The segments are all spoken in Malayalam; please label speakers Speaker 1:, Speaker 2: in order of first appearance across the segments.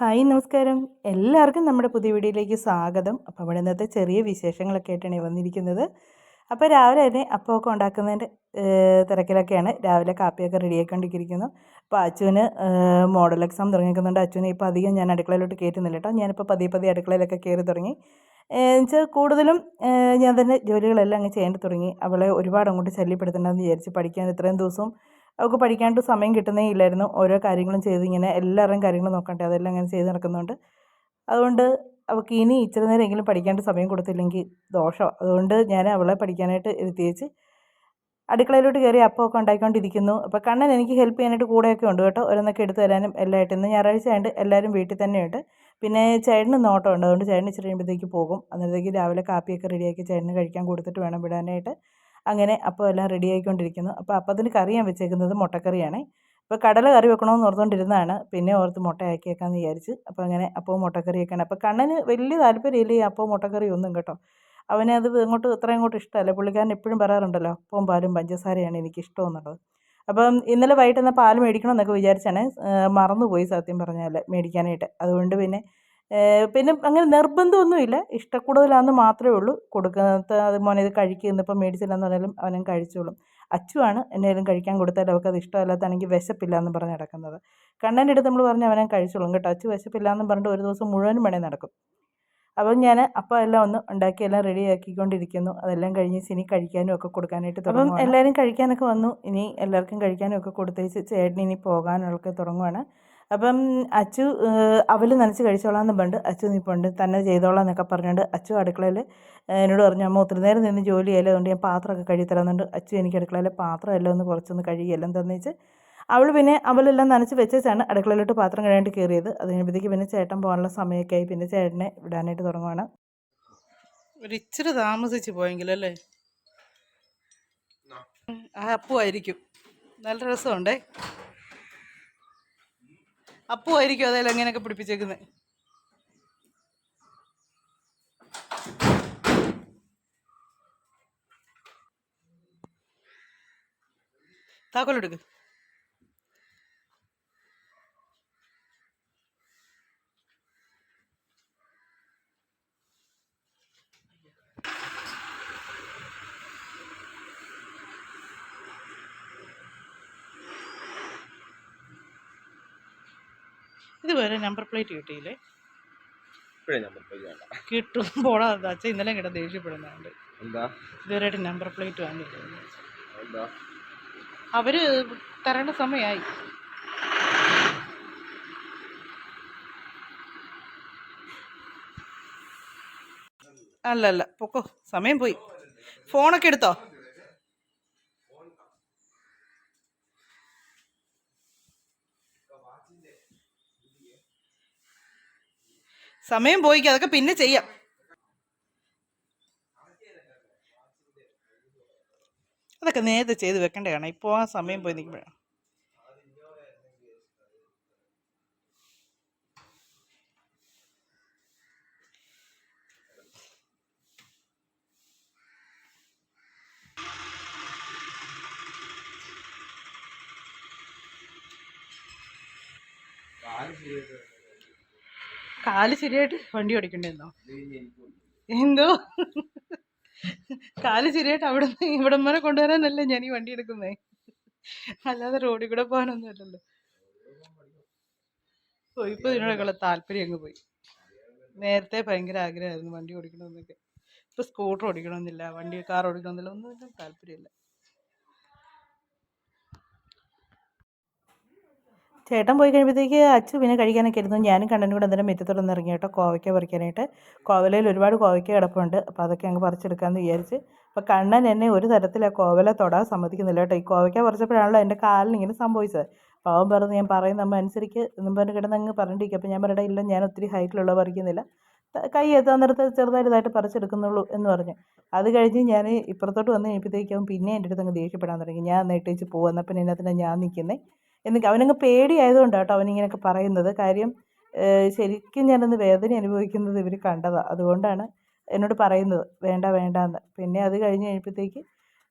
Speaker 1: ഹായ് നമസ്കാരം. എല്ലാവർക്കും നമ്മുടെ പുതിയ വീഡിയോയിലേക്ക് സ്വാഗതം. അപ്പോൾ അവിടെ ഇന്നത്തെ ചെറിയ വിശേഷങ്ങളൊക്കെ ആയിട്ടാണ് വന്നിരിക്കുന്നത്. അപ്പോൾ രാവിലെ തന്നെ അപ്പമൊക്കെ ഉണ്ടാക്കുന്നതിന്റെ തിരക്കിലൊക്കെയാണ്. രാവിലെ കാപ്പിയൊക്കെ റെഡിയാക്കിക്കൊണ്ടിരിക്കുന്നു അപ്പോൾ ഏഹ്, മോഡൽ എക്സാം തുടങ്ങിക്കുന്നുണ്ട് അച്ചുവിനെ ഇപ്പോൾ അധികം ഞാൻ അടുക്കളയിലോട്ട് കയറ്റുന്നില്ല കേട്ടോ. ഞാനിപ്പോൾ പതിയെ പതിയെ അടുക്കളയിലൊക്കെ കയറി തുടങ്ങി. എന്നുവെച്ചാൽ കൂടുതലും ഞാൻ തന്നെ ജോലികളെല്ലാം അങ്ങ് ചെയ്യേണ്ടി തുടങ്ങി. അവളെ ഒരുപാട് അങ്ങോട്ട് ശല്യപ്പെടുത്തണ്ടെന്ന് വിചാരിച്ച് പഠിക്കാൻ ഇത്രയും ദിവസവും അവൾക്ക് പഠിക്കാണ്ട് സമയം കിട്ടുന്നേ ഇല്ലായിരുന്നു. ഓരോ കാര്യങ്ങളും ചെയ്ത് ഇങ്ങനെ എല്ലാവരുടെയും കാര്യങ്ങൾ നോക്കണ്ടേ? അതെല്ലാം അങ്ങനെ ചെയ്ത് നടക്കുന്നുണ്ട്. അതുകൊണ്ട് അവൾക്ക് ഇനി ഇച്ചിരി നേരമെങ്കിലും പഠിക്കാണ്ട് സമയം കൊടുത്തില്ലെങ്കിൽ ദോഷം. അതുകൊണ്ട് ഞാൻ അവളെ പഠിക്കാനായിട്ട് ഇരുത്തിയേച്ച് അടുക്കളയിലോട്ട് കയറി അപ്പമൊക്കെ ഉണ്ടാക്കിക്കൊണ്ടിരിക്കുന്നു. അപ്പോൾ കണ്ണൻ എനിക്ക് ഹെൽപ്പ് ചെയ്യാനായിട്ട് കൂടെയൊക്കെ ഉണ്ട് കേട്ടോ. ഓരോന്നൊക്കെ എടുത്തു തരാനും എല്ലാമായിട്ട് ഇന്ന് ഞായറാഴ്ച ആയതുകൊണ്ട് എല്ലാവരും വീട്ടിൽ തന്നെയുണ്ട്. പിന്നെ ചേട്ടന് നോട്ടമുണ്ട് അതുകൊണ്ട് ചേട്ടൻ ഇച്ചിരി കഴിയുമ്പോഴത്തേക്ക് പോകും. അന്നേരത്തേക്ക് രാവിലെ കാപ്പിയൊക്കെ റെഡിയാക്കി ചേട്ടന് കഴിക്കാൻ കൊടുത്തിട്ട് വേണം വിടാനായിട്ട്. അങ്ങനെ അപ്പോൾ എല്ലാം റെഡി ആയിക്കൊണ്ടിരിക്കുന്നു. അപ്പോൾ അപ്പത്തിന് കറി ഞാൻ വെച്ചേക്കുന്നത് മുട്ടക്കറിയാണ്. അപ്പോൾ കടല കറി വെക്കണമെന്ന് ഓർത്തുകൊണ്ടിരുന്നതാണ് പിന്നെ ഓർത്ത് മുട്ടയാക്കിയേക്കാന്ന് വിചാരിച്ച്. അപ്പോൾ അങ്ങനെ അപ്പവും മുട്ടക്കറിയൊക്കെയാണ്. അപ്പോൾ കണ്ണന് വലിയ താല്പര്യമില്ല ഈ അപ്പവും മുട്ടക്കറി ഒന്നും കേട്ടോ. അവനെ അത് ഇങ്ങോട്ട് ഇത്ര അങ്ങോട്ട് ഇഷ്ടമല്ല. പുള്ളിക്കാരൻ എപ്പോഴും പറയാറുണ്ടല്ലോ അപ്പവും പാലും പഞ്ചസാരയാണ് എനിക്ക് ഇഷ്ടം എന്നുള്ളത് അപ്പം ഇന്നലെ വൈകിട്ട് എന്നാൽ പാൽ മേടിക്കണം എന്നൊക്കെ വിചാരിച്ചാണ് മറന്നുപോയി സത്യം പറഞ്ഞാൽ മേടിക്കാനായിട്ട്. അതുകൊണ്ട് പിന്നെ പിന്നെ അങ്ങനെ നിർബന്ധമൊന്നുമില്ല. ഇഷ്ടക്കൂടുതലാണെന്ന് മാത്രമേ ഉള്ളൂ. കൊടുക്കുന്നത് അത് മോനെ ഇത് ഇപ്പം ഇന്നിപ്പം തരാമെന്ന് പറഞ്ഞാലും അവനും കഴിച്ചോളും. അച്ചുവാണ് എന്നേലും കഴിക്കാൻ കൊടുത്താൽ അവൾക്ക് അത് ഇഷ്ടമല്ലാത്താണെങ്കിൽ വിശപ്പില്ല എന്ന് പറഞ്ഞ് നടക്കുന്നത്. കണ്ണന്റെ അടുത്ത് നമ്മൾ പറഞ്ഞ് അവനെ കഴിച്ചോളും കേട്ടോ. അച്ചു വിശപ്പില്ല എന്ന് പറഞ്ഞിട്ട് ഒരു ദിവസം മുഴുവനും വേണേൽ നടക്കും. അപ്പം ഞാൻ അപ്പം എല്ലാം ഒന്ന് ഉണ്ടാക്കി എല്ലാം റെഡി ആക്കിക്കൊണ്ടിരിക്കുന്നു. അതെല്ലാം കഴിഞ്ഞ് ഇനി കഴിക്കാനും ഒക്കെ കൊടുക്കാനായിട്ട് തുടങ്ങും എല്ലാവരും കഴിക്കാനൊക്കെ വന്നു. ഇനി എല്ലാവർക്കും കഴിക്കാനും ഒക്കെ കൊടുത്തേച്ച് ചേട്ടനി ഇനി പോകാനൊക്കെ തുടങ്ങുവാണ്. അപ്പം അച്ചു അവൽ നനച്ച് കഴിച്ചോളാം എന്ന് പണ്ട് അച്ചു നിൽപ്പുണ്ട് തന്നെ ചെയ്തോളാം എന്നൊക്കെ പറഞ്ഞുകൊണ്ട് അച്ചു അടുക്കളയിൽ എന്നോട് പറഞ്ഞു അമ്മ ഒത്തിരി നേരം നിന്ന് ജോലി ചെയ്യല്ലോ അതുകൊണ്ട് ഞാൻ പാത്രമൊക്കെ കഴുകി തരാമെന്നുണ്ട്. അച്ചു എനിക്ക് അടുക്കളയിലെ പാത്രം എല്ലാം ഒന്ന് കുറച്ചൊന്ന് കഴുകിയല്ലോ തന്നേച്ച് അവൾ പിന്നെ അവളെല്ലാം നനച്ച് വെച്ചാണ് അടുക്കളയിലോട്ട് പാത്രം കഴിയാണ്ട് കയറിയത് അത് കഴിയുമ്പോഴത്തേക്ക് പിന്നെ ചേട്ടൻ പോകാനുള്ള സമയമൊക്കെ ആയി. പിന്നെ ചേട്ടനെ വിടാനായിട്ട് തുടങ്ങുവാണ്.
Speaker 2: ഒരു ഇച്ചിരി താമസിച്ച് പോയെങ്കിലല്ലേ ആ. അപ്പുമായിരിക്കും നല്ല രസമുണ്ടേ? അപ്പുമായിരിക്കും അതെല്ലാം എങ്ങനെയൊക്കെ പിടിപ്പിച്ചേക്കുന്നത് താക്കോലെടുക്ക്. ഇതുവരെ നമ്പർ പ്ലേറ്റ് കിട്ടിയില്ലേ?
Speaker 3: ഇപ്പോഴേ നമ്പർ പ്ലേറ്റ് വേണ്ട.
Speaker 2: കിട്ടും പോടാ അച്ഛൻ ഇന്നലെ കിട്ടാൻ ദേഷ്യപ്പെടുന്നുണ്ട് ഇതുവരെയായിട്ട് നമ്പർ പ്ലേറ്റ് വാങ്ങിയില്ല അവർ തരേണ്ട സമയമായി അല്ലല്ല അല്ല പൊക്കോ സമയം പോയി. ഫോണൊക്കെ എടുത്തോ? സമയം പോയിക്ക് അതൊക്കെ പിന്നെ ചെയ്യാം. അതൊക്കെ നേരത്തെ ചെയ്ത് വെക്കേണ്ടതാണ്. ഇപ്പോൾ ആ സമയം പോയി നിൽക്കുമ്പോഴാണ് കാൽ ശരിയായിട്ട് വണ്ടി ഓടിക്കണ്ടെന്നോ? എന്തോ? കാൽ ശരിയായിട്ട് അവിടെ നിന്ന് ഇവിടം വരെ കൊണ്ടുവരാനല്ലേ ഞാൻ ഈ വണ്ടി എടുക്കുന്നേ? അല്ലാതെ റോഡിൽ കൂടെ പോകാനൊന്നും അല്ലല്ലോ ഓ ഇപ്പൊ ഇതിനോടൊക്കെയുള്ള താല്പര്യം അങ്ങ് പോയി. നേരത്തെ ഭയങ്കര ആഗ്രഹമായിരുന്നു വണ്ടി ഓടിക്കണമെന്നൊക്കെ. ഇപ്പൊ സ്കൂട്ടർ ഓടിക്കണമെന്നില്ല വണ്ടി കാർ ഓടിക്കണമെന്നില്ല ഒന്നും താല്പര്യമില്ല.
Speaker 1: ചേട്ടൻ പോയി കഴിയുമ്പോഴത്തേക്ക് അച്ചു പിന്നെ കഴിക്കാനൊക്കെ ഇരുന്നു ഞാനും കണ്ണനും കൂടെ അന്നേരം മുറ്റത്തോടെ ഒന്ന് ഇറങ്ങി കേട്ടോ കോവയ്ക്ക പറിക്കാനായിട്ട്. കോവലയിൽ ഒരുപാട് കോവയ്ക്ക കിടപ്പുണ്ട്. അപ്പോൾ അതൊക്കെ അങ്ങ് പറിച്ചെടുക്കാമെന്ന് വിചാരിച്ച്. അപ്പോൾ കണ്ണൻ എന്നെ ഒരു തരത്തിൽ ആ കോവല തൊടാൻ സമ്മതിക്കുന്നില്ല കേട്ടോ. ഈ കോവയ്ക്ക പറിച്ചപ്പോഴാണല്ലോ എന്റെ കാലിന് ഇങ്ങനെ സംഭവിച്ചത്. അപ്പോൾ അവൻ പറഞ്ഞു ഞാൻ പറയുന്ന അമ്മ അനുസരിച്ച് എന്നും പറഞ്ഞ് കിടന്ന് അങ്ങ് പറഞ്ഞിരിക്കും. അപ്പോൾ ഞാൻ പറയട്ടെ ഇല്ല ഞാൻ ഒത്തിരി ഹൈറ്റിലുള്ള പറിക്കുന്നില്ല. കൈ എത്താൻ നേരത്ത് ചെറുതായിട്ടായിട്ട് പറിച്ചെടുക്കുന്നുള്ളൂ എന്ന് പറഞ്ഞു. അത് കഴിഞ്ഞ് ഞാൻ ഇപ്പുറത്തോട്ട് വന്ന് കഴിഞ്ഞപ്പോഴത്തേക്കും പിന്നെ എന്റെ അടുത്ത് അങ്ങ് ദേഷ്യപ്പെടാൻ തുടങ്ങി. ഞാൻ നേട്ടേച്ച് പോകുന്നപ്പം എന്നെ തന്നെ ഞാൻ നിൽക്കുന്നത് എന്നൊക്കെ. അവനങ്ങ് പേടിയായതുകൊണ്ടാണ് കേട്ടോ അവനിങ്ങനെയൊക്കെ പറയുന്നത്. കാര്യം ശരിക്കും ഞാനൊന്ന് വേദന അനുഭവിക്കുന്നത് ഇവർ കണ്ടതാണ് അതുകൊണ്ടാണ് എന്നോട് പറയുന്നത്. വേണ്ട വേണ്ട എന്ന് പിന്നെ അത് കഴിഞ്ഞ് കഴിഞ്ഞപ്പോഴത്തേക്ക്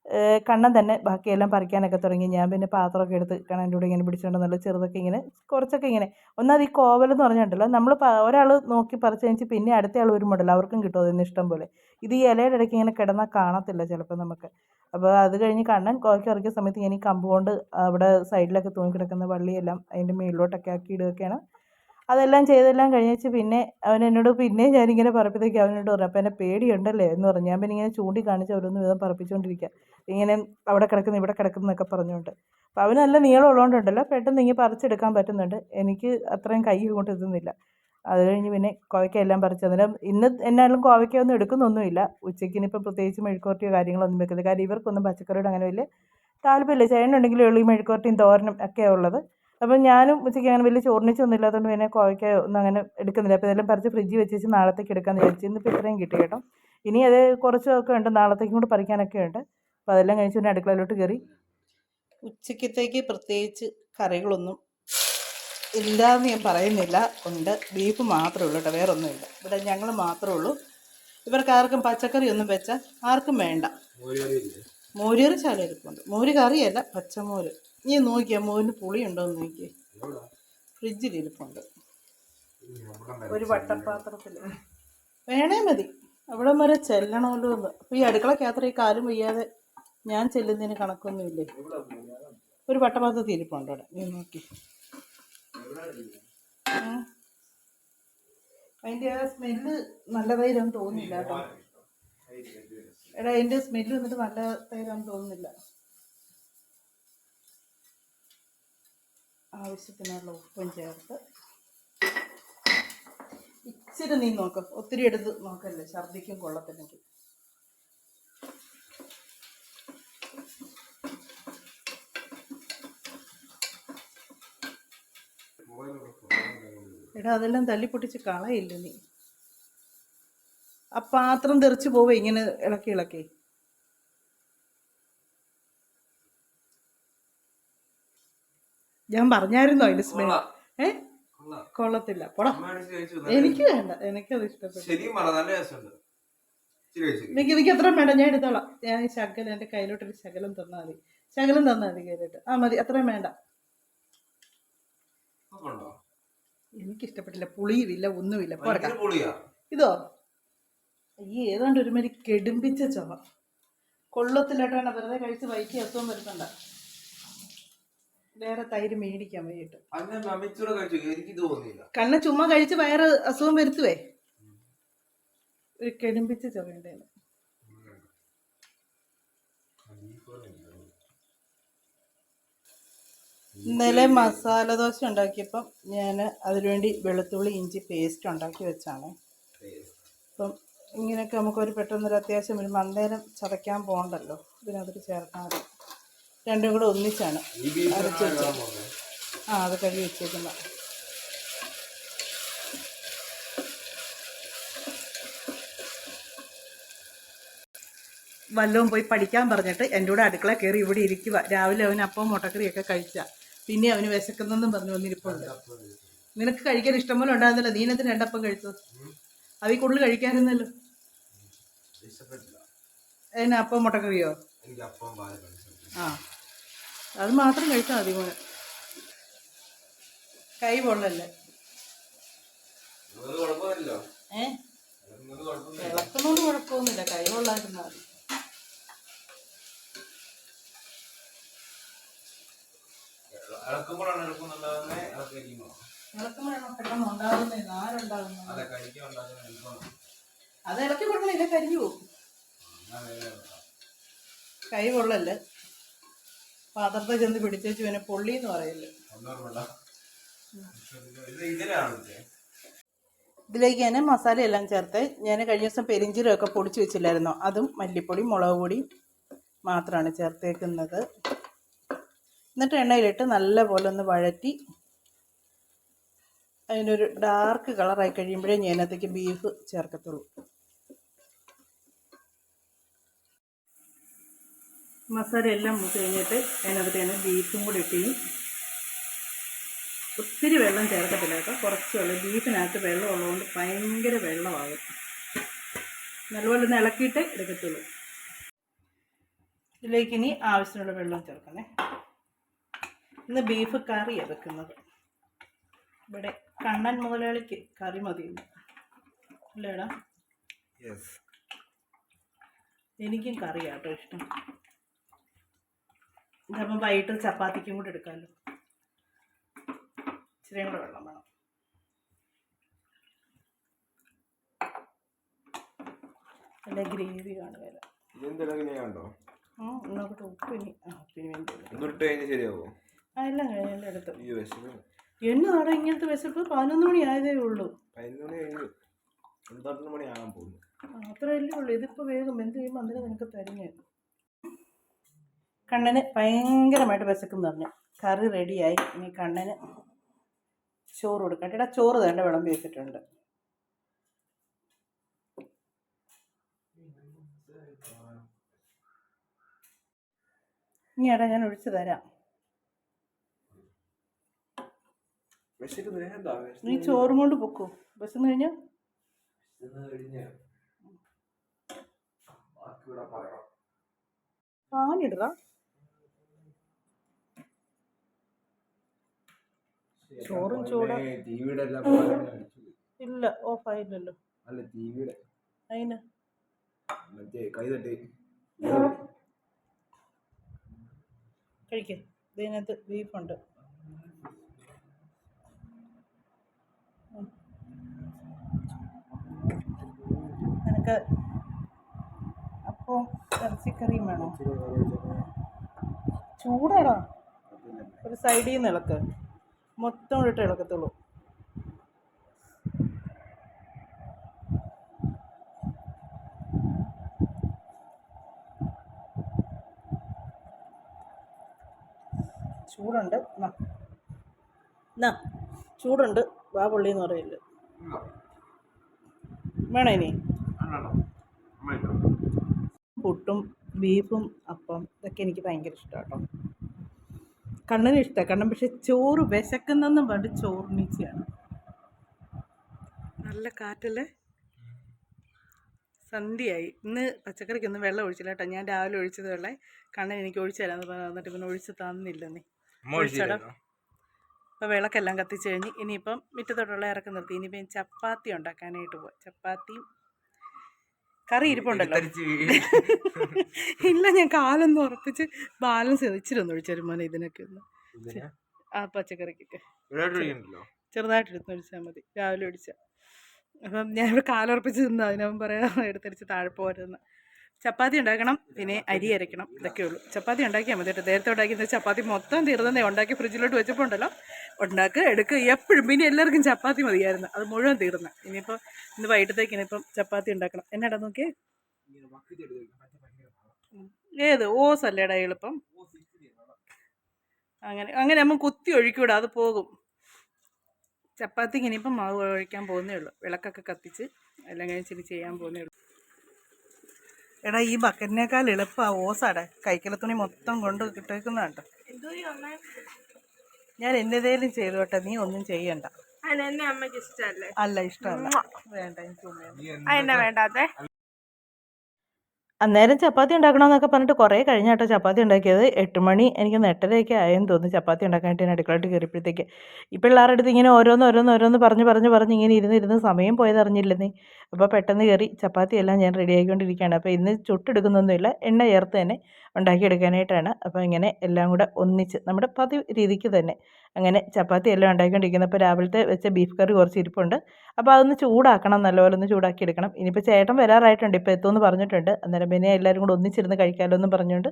Speaker 4: കണ്ണം കണ്ണൻ തന്നെ ബാക്കിയെല്ലാം പറിക്കാനൊക്കെ തുടങ്ങി. ഞാൻ പിന്നെ പാത്രമൊക്കെ എടുത്ത് കണ്ണന്റെ കൂടെ ഇങ്ങനെ പിടിച്ചുകൊണ്ട് നല്ല ചെറുതൊക്കെ ഇങ്ങനെ കുറച്ചൊക്കെ ഇങ്ങനെ. ഒന്നാമത് ഈ കോവൽ എന്ന് പറഞ്ഞിട്ടുണ്ടല്ലോ നമ്മൾ ഒരാൾ നോക്കി പറിച്ച് കഴിഞ്ഞ് പിന്നെ അടുത്ത ആൾ മുടല. അവർക്കും കിട്ടും അതിന് ഇഷ്ടം പോലെ. ഇത് ഈ ഇലയുടെ ഇടയ്ക്ക് ഇങ്ങനെ കിടന്നാൽ കാണത്തില്ല ചിലപ്പോൾ നമുക്ക്. അപ്പോൾ അത് കഴിഞ്ഞ് കണ്ണൻ കോവയ്ക്ക് ഇറക്കിയ സമയത്ത് ഞാൻ ഈ കമ്പ് കൊണ്ട് അവിടെ സൈഡിലൊക്കെ തൂങ്ങി കിടക്കുന്ന വള്ളിയെല്ലാം അതിന്റെ മുകളിലോട്ടൊക്കെ ആക്കി ഇടുകയൊക്കെയാണ്. അതെല്ലാം ചെയ്തെല്ലാം കഴിഞ്ഞേച്ച് പിന്നെ അവൻ എന്നോട് പിന്നെ ഞാനിങ്ങനെ പറപ്പിച്ചേക്ക് അവനോട് പറഞ്ഞു അപ്പോൾ എന്നെ പേടിയുണ്ടല്ലേ? എന്ന് പറഞ്ഞു. ഞാൻ പിന്നെ ഇങ്ങനെ ചൂണ്ടി കാണിച്ച് അവരൊന്നും വിധം പറപ്പിച്ചുകൊണ്ടിരിക്കുക ഇങ്ങനെ അവിടെ കിടക്കുന്നു ഇവിടെ കിടക്കുന്നു എന്നൊക്കെ പറഞ്ഞുകൊണ്ട്. അപ്പോൾ അവനല്ല നല്ല നീളം ഉള്ളതുകൊണ്ടുണ്ടല്ലോ പെട്ടെന്ന് ഇങ്ങനെ പറിച്ചെടുക്കാൻ പറ്റുന്നുണ്ട്. എനിക്ക് അത്രയും കൈ കൊണ്ട് എത്തുന്നില്ല. അത് കഴിഞ്ഞ് പിന്നെ കോവയ്ക്കെല്ലാം പറിച്ച് അന്നേരം ഇന്ന് എന്നാലും കോവയ്ക്കൊന്നും എടുക്കുന്നൊന്നുമില്ല. ഉച്ചയ്ക്ക് ഇനിയിപ്പോൾ പ്രത്യേകിച്ച് മെഴുക്കുവരട്ടിയോ കാര്യങ്ങളൊന്നും വെക്കില്ല കാര്യം ഇവർക്കൊന്നും പച്ചക്കറിയോട് അങ്ങനെ വലിയ താല്പര്യമില്ല. ചേട്ടനുണ്ടെങ്കിലേ ഉള്ളി മെഴുക്കുവരട്ടിയും തോരനും ഒക്കെ ഉള്ളത്. അപ്പം ഞാനും ഉച്ചയ്ക്ക് അങ്ങനെ വലിയ ചോറിനിച്ചൊന്നും ഇല്ലാത്തതുകൊണ്ട് പിന്നെ കോവയ്ക്ക ഒന്നും അങ്ങനെ എടുക്കുന്നില്ല. അപ്പോൾ ഇതെല്ലാം പറിച്ച് ഫ്രിഡ്ജിൽ വെച്ച് നാളത്തേക്ക് എടുക്കാൻ വിചാരിച്ചു ഇന്നിപ്പോൾ ഇത്രയും കിട്ടി കേട്ടോ. ഇനി അത് കുറച്ചൊക്കെ ഉണ്ട്. നാളത്തേക്കും കൂടെ പറിക്കാനൊക്കെ ഉണ്ട്. അപ്പോൾ അതെല്ലാം കഴിച്ച് പിന്നെ അടുക്കളയിലോട്ട് കയറി.
Speaker 1: ഉച്ചക്കത്തേക്ക് പ്രത്യേകിച്ച് കറികളൊന്നും ഇല്ലാന്ന് ഞാൻ പറയുന്നില്ല. ഉണ്ട്. ബീഫ് മാത്രമേ ഉള്ളൂ കേട്ടോ. വേറെ ഒന്നുമില്ല ഇവിടെ ഞങ്ങൾ മാത്രമേ ഉള്ളൂ. ഇവർക്ക് ആർക്കും പച്ചക്കറി ഒന്നും വെച്ചാൽ ആർക്കും വേണ്ട. മോരുകറി ശാല ഇരിപ്പുണ്ട് മോര് കറിയല്ല പച്ചമോര്. നീ നോക്കിയാൽ മോരിന് പുളിയുണ്ടോ എന്ന് നോക്കിയേ. ഫ്രിഡ്ജിൽ ഇരിപ്പുണ്ട്. ഒരു വട്ടപ്പാത്രത്തിൽ വേണേ മതി. അവിടെ വരെ ചെല്ലണമല്ലോ എന്ന്. അപ്പോൾ ഈ അടുക്കളക്കകത്ത് ഈ കാലും വയ്യാതെ ഞാൻ ചെല്ലുന്നതിന് കണക്കൊന്നുമില്ലേ? ഒരു വട്ടപാത്രത്തിൽ ഇരിപ്പുണ്ട് അവിടെ. നീ നോക്കി. അതിന്റെ ആ സ്മെല്ല് നല്ലതായിരുന്നു തോന്നില്ല കേട്ടോ. എടാ അതിന്റെ സ്മെല്ല് വന്നിട്ട് നല്ലതായിരുന്നു തോന്നുന്നില്ല. ആവശ്യത്തിനുള്ള ഉപ്പും ചേർത്ത് ഇച്ചിരി നീ നോക്ക്. ഒത്തിരി എടുത്ത് നോക്കല്ലേ? ഛർദിക്കും കൊള്ളത്തില്ലെങ്കിൽ എടാ അതെല്ലാം തല്ലിപ്പൊട്ടിച്ച് കളയില്ല നീ? ആ പാത്രം തെറിച്ച് പോവേ ഇങ്ങനെ ഇളക്കി ഇളക്കി. ഞാൻ പറഞ്ഞായിരുന്നു അതിന്റെ സ്മെൽ ഏ? കൊള്ളത്തില്ല. പോടാ. എനിക്ക് വേണ്ട എനിക്കത് ഇഷ്ടപ്പെട്ടു. എനിക്ക് എനിക്ക് അത്രയും വേണ്ട ഞാൻ എടുത്തോളാം. ഞാൻ ശകലം എന്റെ കയ്യിലോട്ടൊരു ശകലം തന്നാൽ മതി. ശകലം തന്നാൽ മതി കയ്യിലോട്ട് ആ മതി അത്രയും വേണ്ട.
Speaker 2: ഉണ്ടോ
Speaker 1: എനിക്ക് ഇഷ്ടപ്പെട്ടില്ല പുളിയുമില്ല ഒന്നുമില്ല ഇതോ? ഈ ഏതാണ്ട് ഒരുമാതിരി കെടുമ്പിച്ച ചുമ. കൊള്ളത്തിലായിട്ടാണ് വെറുതെ കഴിച്ച് വൈകി അസുഖം വരുന്നുണ്ട് വേറെ തൈര് മേടിക്കാൻ വൈകിട്ട് കണ്ണ ചുമ്മാ കഴിച്ച് വയറ് അസുഖം വരുത്തുവേ? ഒരു കെടുമ്പിച്ച ചുമയുണ്ടേന് ഇന്നലെ മസാല ദോശ ഉണ്ടാക്കിയപ്പം ഞാൻ അതിനുവേണ്ടി വെളുത്തുള്ളി ഇഞ്ചി പേസ്റ്റ് ഉണ്ടാക്കി വെച്ചാണ്. അപ്പം ഇങ്ങനെയൊക്കെ നമുക്കൊരു പെട്ടെന്നൊരു അത്യാവശ്യം ഒരു അന്നേരം ചതയ്ക്കാൻ പോകണ്ടല്ലോ. ഇതിനകത്ത് ചേർക്കാൻ രണ്ടും കൂടെ ഒന്നിച്ചാണ്. അരച്ച് വെച്ചത്. ആ അത് കഴുകി വെച്ചേക്കുന്ന. വല്ലവും പോയി പഠിക്കാൻ പറഞ്ഞിട്ട് എന്റെ കൂടെ അടുക്കള കയറി ഇവിടെ ഇരിക്കുക രാവിലെ അവൻ അപ്പം മുട്ടക്കറിയൊക്കെ കഴിച്ച. പിന്നെ അവന് വിശക്കുന്നെന്നും പറഞ്ഞു വന്നിരിപ്പുണ്ട്. നിനക്ക് കഴിക്കാൻ ഇഷ്ടം പോലെ ഉണ്ടായിരുന്നല്ലോ. നീ എന്തിനാ രണ്ടപ്പം കഴിച്ചത്? അവ കൂടുതൽ കഴിക്കാറുന്നല്ലോ അതിന് അപ്പം മുട്ടക്കറിയോ? ആ. അത് മാത്രം കഴിച്ചാൽ മതി മോനെ. കൈ പൊള്ളല്ലേ? ഏ? ഇളക്കുന്നോണ്ട് കുഴപ്പമൊന്നുമില്ല. കൈ കൊള്ളായിരുന്നാൽ മതി.
Speaker 2: ഇളക്കുമ്പോഴാണ് ഇളക്കുന്നുണ്ടാകുന്നത് ഇളക്കിരിക്കുമ്പോ
Speaker 1: ഇളക്കുമ്പോഴാണ് പെട്ടെന്ന് ഉണ്ടാകുന്നത് ആരുണ്ടാകുന്നത്?
Speaker 2: അതെ കഴിക്കാൻ ഉണ്ടാക്കുന്ന എളുപ്പമാണ്
Speaker 1: അത് ഇളക്കി കൊടുക്കണില്ല കരിഞ്ഞു പോകും. കൈ കൊള്ളല്ലേ? പാത്രത്തെ ചെന്ന് പിടിച്ചു പിന്നെ പൊള്ളി എന്ന് പറയല്ലേ. ഇതിലേക്ക് ഞാൻ മസാലയെല്ലാം ചേർത്ത് ഞാൻ കഴിഞ്ഞ ദിവസം പെരിഞ്ചീരമൊക്കെ പൊടിച്ച് വെച്ചില്ലായിരുന്നോ? അതും മല്ലിപ്പൊടി മുളക് പൊടി മാത്രമാണ് ചേർത്തേക്കുന്നത്. എന്നിട്ട് എണ്ണയിലിട്ട് നല്ലപോലെ ഒന്ന് വഴറ്റി. അതിനൊരു ഡാർക്ക് കളറായി കഴിയുമ്പോഴേ ഞാൻ അതിലേക്ക് ബീഫ് ചേർക്കത്തുള്ളൂ. മസാല എല്ലാം മൂത്ത് കഴിഞ്ഞിട്ട് അതിനകത്ത് ഞാൻ ബീഫും കൂടി ഇട്ടിനി ഒത്തിരി വെള്ളം ചേർക്കത്തില്ല കേട്ടോ. കുറച്ച് വെള്ളം ബീഫിനകത്ത് വെള്ളം ഉള്ളതുകൊണ്ട് ഭയങ്കര വെള്ളമാകും. നല്ലപോലെ ഒന്ന് ഇളക്കിയിട്ട് എടുക്കത്തുള്ളൂ. ഇതിലേക്ക് ഇനി ആവശ്യമുള്ള വെള്ളം ചേർക്കണേ. ഇന്ന് ബീഫ് കറിയാണ് വെക്കുന്നത് ഇവിടെ കണ്ണൻ മുതലാളിക്ക് കറി മതിയുണ്ട്. അല്ലേടാ എനിക്കും കറിയാട്ടോ ഇഷ്ടം. ഇതപ്പം വൈകിട്ട് ചപ്പാത്തിക്കും കൂടെ എടുക്കാമല്ലോ ഇച്ചിരി കൂടെ വെള്ളം വേണം. നല്ല ഗ്രേവി നോക്കട്ടെ ഉപ്പിനി ഉപ്പിന് വേണ്ടി
Speaker 2: ശരിയാവോ?
Speaker 1: എല്ലാം കഴിഞ്ഞ് എല്ലാം എടുത്തു. എന്നതാണ് ഇങ്ങനത്തെ വിശപ്പ് പതിനൊന്ന് മണി ആയതേ ഉള്ളൂ. അത്രയല്ലേ ഉള്ളൂ. ഇതിപ്പോൾ വേഗം എന്ത് ചെയ്യുമ്പോൾ അന്നേരം നിനക്ക് തരിഞ്ഞ കണ്ണന് ഭയങ്കരമായിട്ട് വിശക്കും പറഞ്ഞു. കറി റെഡിയായി. ഇനി കണ്ണന് ചോറ് കൊടുക്കട്ടെ. എടാ ചോറ് തന്നെ വിളമ്പി വെച്ചിട്ടുണ്ട്. ഇനി എടാ ഞാൻ ഒഴിച്ചു തരാം
Speaker 2: വിശക്ക് നേരണ്ടാ
Speaker 1: നീ ചോറും കൊണ്ട് പൊക്കോ? വിശന്ന്
Speaker 2: കഴിഞ്ഞാ?
Speaker 1: പാലിടറ ചോറും ചൂട. ഇല്ല ഓഫ് ആയില്ലല്ലോ
Speaker 2: അല്ല ടിവിയുടെ.
Speaker 1: അതിന്
Speaker 2: മറ്റേ കൈ തട്ടി.
Speaker 1: കഴിക്കേ. ഇതിനകത്ത് ബീഫുണ്ട് നിനക്ക് അപ്പോൾ ഇറച്ചിക്കറിയും വേണോ? ചൂടാടാ ഒരു സൈഡിൽ നിന്ന് ഇളക്ക്. മൊത്തം ഇട്ട് ഇളക്കത്തുള്ളൂ. ചൂടുണ്ട്. എന്നാ എന്നാ ചൂടുണ്ട്. വാ പുള്ളി എന്ന് പറയില്ല വേണോ ഇനി? പുട്ടും ബീഫും അപ്പം ഇതൊക്കെ എനിക്ക് ഭയങ്കര ഇഷ്ടമാണ് കേട്ടോ കണ്ണിന് ഇഷ്ടമാണ് കണ്ണൻ പക്ഷെ ചോറ് വിശക്കുന്നെന്നും പറഞ്ഞിട്ട് ചോറിനീച്ചയാണ് നല്ല കാറ്റല്ലേ? സന്ധ്യയായി. ഇന്ന് പച്ചക്കറിക്കൊന്നും വെള്ളം ഒഴിച്ചില്ല കേട്ടോ. ഞാൻ രാവിലെ ഒഴിച്ചത് വെള്ളം കണ്ണൻ എനിക്ക് ഒഴിച്ചു തരാമെന്ന് പറഞ്ഞിട്ട് എന്നിട്ട് പിന്നെ ഒഴിച്ച് തന്നില്ല നീ ഒഴിച്ചോടാ. അപ്പോൾ വിളക്കെല്ലാം കത്തിച്ച് കഴിഞ്ഞ് ഇനിയിപ്പം മുറ്റത്തോട്ടുള്ള ഇറക്കം നിർത്തി. ഇനിയിപ്പം ചപ്പാത്തി ഉണ്ടാക്കാനായിട്ട് പോവാം. ചപ്പാത്തിയും കറി ഇരിപ്പുണ്ടല്ലോ. ഇല്ല ഞാൻ കാലൊന്ന് ഉറപ്പിച്ച് ബാലൻസ് വെച്ചിരുന്നു ഇച്ചിരി ഒന്ന് ഒഴിച്ചു മോനെ ഇതിനൊക്കെ ഒന്ന്. ആ പച്ചക്കറിക്കൊക്കെ. ചെറുതായിട്ട് എടുത്ത് ഒഴിച്ചാൽ മതി. രാവിലെ ഒഴിച്ച. അപ്പം ഞാൻ ഇവിടെ കാലുറപ്പിച്ച് തിന്നു അതിനവൻ പറയാം എടുത്തടിച്ച് താഴെ പോരുന്ന്. ചപ്പാത്തി ഉണ്ടാക്കണം പിന്നെ അരി അരയ്ക്കണം. ഇതൊക്കെ ഉള്ളൂ ചപ്പാത്തി ഉണ്ടാക്കിയാൽ മതി കേട്ടോ. നേരത്തെ ഉണ്ടാക്കിയത് ചപ്പാത്തി മൊത്തം തീർന്നതേ ഉണ്ടാക്കി ഫ്രിഡ്ജിലോട്ട് വെച്ചപ്പോൾ ഉണ്ടല്ലോ. ഉണ്ടാക്കുക. എടുക്കുക. എപ്പോഴും. പിന്നെ എല്ലാവർക്കും ചപ്പാത്തി മതിയായിരുന്നു. അത് മുഴുവൻ തീർന്നു. ഇനിയിപ്പോൾ ഇന്ന് വൈകിട്ടത്തേക്ക് ഇനിയിപ്പം ചപ്പാത്തി ഉണ്ടാക്കണം. എന്നാടാ നോക്കിയേ? ഏത്? ഓസ് അല്ലേടാ എളുപ്പം? അങ്ങനെ അങ്ങനെ നമ്മൾ കുത്തി ഒഴിക്കൂടാ. അത് പോകും. ചപ്പാത്തിക്ക് ഇനിയിപ്പം മാവ് ഒഴിക്കാൻ പോകുന്നേ ഉള്ളൂ. വിളക്കൊക്കെ കത്തിച്ച് എല്ലാം കഴിച്ചിട്ട് ചെയ്യാൻ പോകുന്നേ ഉള്ളൂ. എടാ ഈ ബക്കറ്റിനേക്കാൾ എളുപ്പമാണ് ഓസാടെ. കൈക്കല തുണി മൊത്തം കൊണ്ട് കിട്ടേക്കുന്നതാട്ടോ ഞാൻ എന്നതേലും ചെയ്തു കേട്ടോ നീ ഒന്നും ചെയ്യണ്ട.
Speaker 5: അതിനെന്നെ അമ്മയ്ക്ക് ഇഷ്ടമല്ലേ
Speaker 1: അല്ല ഇഷ്ടമല്ല. വേണ്ട എനിക്ക്
Speaker 5: വേണ്ടാതെ
Speaker 6: അന്നേരം ചപ്പാത്തി ഉണ്ടാക്കണമെന്നൊക്കെ പറഞ്ഞിട്ട് കുറേ കഴിഞ്ഞാട്ടോ ചപ്പാത്തി ഉണ്ടാക്കിയത്. എട്ട് മണി എനിക്ക് എട്ടരയൊക്കെ ആയെന്ന് തോന്നുന്നു ചപ്പാത്തി ഉണ്ടാക്കാനായിട്ട് ഞാൻ അടുക്കളയിട്ട് കയറിയപ്പോഴത്തേക്ക് ഈ പിള്ളേരുടെ അടുത്ത് ഇങ്ങനെ ഓരോന്ന് ഓരോന്ന് ഓരോന്ന് പറഞ്ഞ് പറഞ്ഞ് പറഞ്ഞ് ഇങ്ങനെ ഇരുന്ന് ഇരുന്ന് സമയം പോയത് അറിഞ്ഞില്ലെന്നേ അപ്പോൾ പെട്ടെന്ന് കയറി ചപ്പാത്തി എല്ലാം ഞാൻ റെഡി ആയിക്കൊണ്ടിരിക്കുകയാണ്. അപ്പോൾ ഇന്ന് ചുട്ടെടുക്കുന്നൊന്നുമില്ല എണ്ണ ചേർത്ത് തന്നെ ഉണ്ടാക്കിയെടുക്കാനായിട്ടാണ്. അപ്പോൾ ഇങ്ങനെ എല്ലാം കൂടെ ഒന്നിച്ച് നമ്മുടെ പതിവ് രീതിക്ക് തന്നെ അങ്ങനെ ചപ്പാത്തി എല്ലാം ഉണ്ടാക്കിക്കൊണ്ടിരിക്കുന്നത് അപ്പോൾ രാവിലത്തെ വെച്ച ബീഫ് കറി കുറച്ച് ഇരിപ്പുണ്ട്. അപ്പോൾ അതൊന്ന് ചൂടാക്കണം നല്ലപോലെ ഒന്ന് ചൂടാക്കി എടുക്കണം ഇനിയിപ്പോൾ ചേട്ടൻ വരാറായിട്ടുണ്ട് ഇപ്പോൾ എത്തുമെന്ന് പറഞ്ഞിട്ടുണ്ട്. അന്നേരം പിന്നെ എല്ലാവരും കൂടെ ഒന്നിച്ചിരുന്ന് കഴിക്കാമല്ലോ എന്ന് പറഞ്ഞുകൊണ്ട്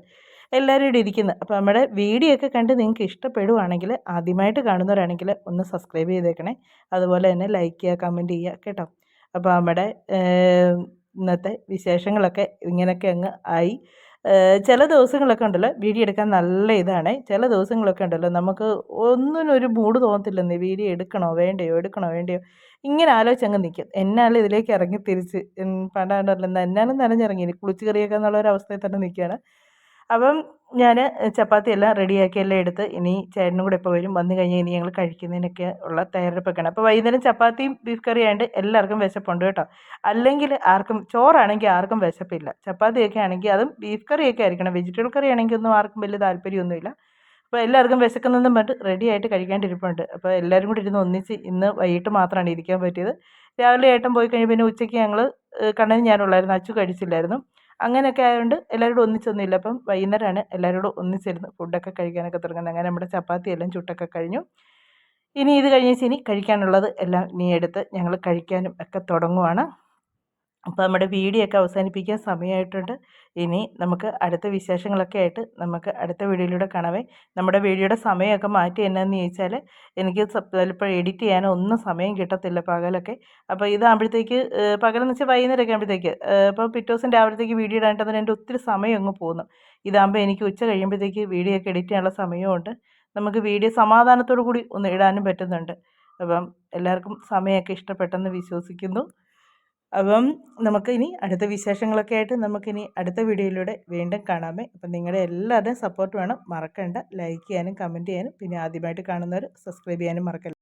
Speaker 6: എല്ലാവരും ഇവിടെ ഇരിക്കുന്നു. അപ്പോൾ നമ്മുടെ വീഡിയോ ഒക്കെ കണ്ട് നിങ്ങൾക്ക് ഇഷ്ടപ്പെടുവാണെങ്കിൽ ആദ്യമായിട്ട് കാണുന്നവരാണെങ്കിൽ ഒന്ന് സബ്സ്ക്രൈബ് ചെയ്തേക്കണേ. അതുപോലെ തന്നെ ലൈക്ക് ചെയ്യുക കമന്റ് ചെയ്യുക കേട്ടോ. അപ്പോൾ നമ്മുടെ ഇന്നത്തെ വിശേഷങ്ങളൊക്കെ ഇങ്ങനെയൊക്കെ അങ്ങ് ആയി. ചില ദിവസങ്ങളൊക്കെ ഉണ്ടല്ലോ വീഡിയോ എടുക്കാൻ നല്ല ഇതാണ്. ചില ദിവസങ്ങളൊക്കെ ഉണ്ടല്ലോ നമുക്ക് ഒന്നിനും ഒരു മൂഡ് തോന്നത്തില്ലെന്ന് വീഡിയോ എടുക്കണോ വേണ്ടയോ എടുക്കണോ വേണ്ടയോ. ഇങ്ങനെ ആലോചിച്ച് അങ്ങ് നിൽക്കും എന്നാലും ഇതിലേക്ക് ഇറങ്ങി തിരിച്ച് പണ്ടാണ്ടല്ലോ എന്നാലും നനഞ്ഞിറങ്ങി കുളിച്ച് കറിയൊക്കെ എന്നുള്ള ഒരു അവസ്ഥയിൽ തന്നെ നിൽക്കുകയാണ്.
Speaker 1: അപ്പം ഞാൻ ചപ്പാത്തി എല്ലാം റെഡിയാക്കി എല്ലാം എടുത്ത് ഇനി ചേട്ടനും കൂടെ ഇപ്പോൾ വരും. വന്നു കഴിഞ്ഞാൽ ഇനി ഞങ്ങൾ കഴിക്കുന്നതിനൊക്കെ ഉള്ള തയ്യാറെടുപ്പൊക്കെയാണ്. അപ്പോൾ വൈകുന്നേരം ചപ്പാത്തിയും ബീഫ് കറി ആയതുകൊണ്ട് എല്ലാവർക്കും വിശപ്പുണ്ട് കേട്ടോ. അല്ലെങ്കിൽ ആർക്കും ചോറാണെങ്കിൽ ആർക്കും വിശപ്പില്ല. ചപ്പാത്തിയൊക്കെ ആണെങ്കിൽ അതും ബീഫ് കറിയൊക്കെ ആയിരിക്കണം. വെജിറ്റബിൾ കറി ആണെങ്കിൽ ഒന്നും ആർക്കും വലിയ താല്പര്യമൊന്നുമില്ല. അപ്പോൾ എല്ലാവർക്കും വിശക്കുന്നതും പറഞ്ഞിട്ട് റെഡി ആയിട്ട് കഴിക്കാണ്ടിരിപ്പുണ്ട്. അപ്പോൾ എല്ലാവരും കൂടി ഇരുന്ന് ഒന്നിച്ച് ഇന്ന് വൈകിട്ട് മാത്രമാണ് ഇരിക്കാൻ പറ്റിയത്. രാവിലെ ഏട്ടൻ പോയി കഴിഞ്ഞ് പിന്നെ ഉച്ചയ്ക്ക് ഞങ്ങൾ കണ്ണിന് ഞാനുള്ളായിരുന്നു. അച്ചു കഴിച്ചില്ലായിരുന്നു. അങ്ങനെയൊക്കെ ആയതുകൊണ്ട് എല്ലാവരോടും ഒന്നിച്ചൊന്നുമില്ല. അപ്പം വൈകുന്നേരമാണ് എല്ലാവരോടും ഒന്നിച്ചിരുന്ന് ഫുഡൊക്കെ കഴിക്കാനൊക്കെ തുടങ്ങുന്നത്. അങ്ങനെ നമ്മുടെ ചപ്പാത്തി എല്ലാം ചുട്ടൊക്കെ കഴിഞ്ഞു. ഇനി ഇത് കഴിഞ്ഞ് ഇനി കഴിക്കാനുള്ളത് എല്ലാം ഇനി എടുത്ത് ഞങ്ങൾ കഴിക്കാനും ഒക്കെ തുടങ്ങുവാണ്. അപ്പോൾ നമ്മുടെ വീഡിയോ ഒക്കെ അവസാനിപ്പിക്കാൻ സമയമായിട്ടുണ്ട് ഇനി നമുക്ക് അടുത്ത വിശേഷങ്ങളൊക്കെ ആയിട്ട് നമുക്ക് അടുത്ത വീഡിയോയിലൂടെ കാണാവേ. നമ്മുടെ വീഡിയോയുടെ സമയമൊക്കെ മാറ്റി എന്നാന്ന് ചോദിച്ചാൽ എനിക്ക് ചിലപ്പോൾ എഡിറ്റ് ചെയ്യാനോ ഒന്നും സമയം കിട്ടത്തില്ല പകലൊക്കെ. അപ്പോൾ ഇതാകുമ്പോഴത്തേക്ക് പകലെന്ന് വെച്ചാൽ വൈകുന്നേരം വൈകുന്നേരമൊക്കെ ആകുമ്പോഴത്തേക്ക് അപ്പോൾ പിറ്റേ ദിവസം രാവിലത്തേക്ക് വീഡിയോ ഇടാനായിട്ട് അതിന് എന്റെ ഒത്തിരി സമയം അങ്ങ് പോകുന്നു. ഇതാകുമ്പോൾ എനിക്ക് ഉച്ച കഴിയുമ്പോഴത്തേക്ക് വീഡിയോ ഒക്കെ എഡിറ്റ് ചെയ്യാനുള്ള സമയമുണ്ട് നമുക്ക് വീഡിയോ സമാധാനത്തോടു കൂടി ഒന്ന് ഇടാനും പറ്റുന്നുണ്ട്. അപ്പം എല്ലാവർക്കും സമയമൊക്കെ ഇഷ്ടപ്പെട്ടെന്ന് വിശ്വസിക്കുന്നു. അപ്പം നമുക്ക് ഇനി അടുത്ത വിശേഷങ്ങളൊക്കെ ആയിട്ട് നമുക്കിനി അടുത്ത വീഡിയോയിലൂടെ വീണ്ടും കാണാമേ. അപ്പം നിങ്ങളുടെ എല്ലാവരുടെയും സപ്പോർട്ട് വേണം. മറക്കണ്ട. ലൈക്ക് ചെയ്യാനും കമന്റ് ചെയ്യാനും. പിന്നെ ആദ്യമായിട്ട് കാണുന്നവർ സബ്സ്ക്രൈബ് ചെയ്യാനും മറക്കല്ല.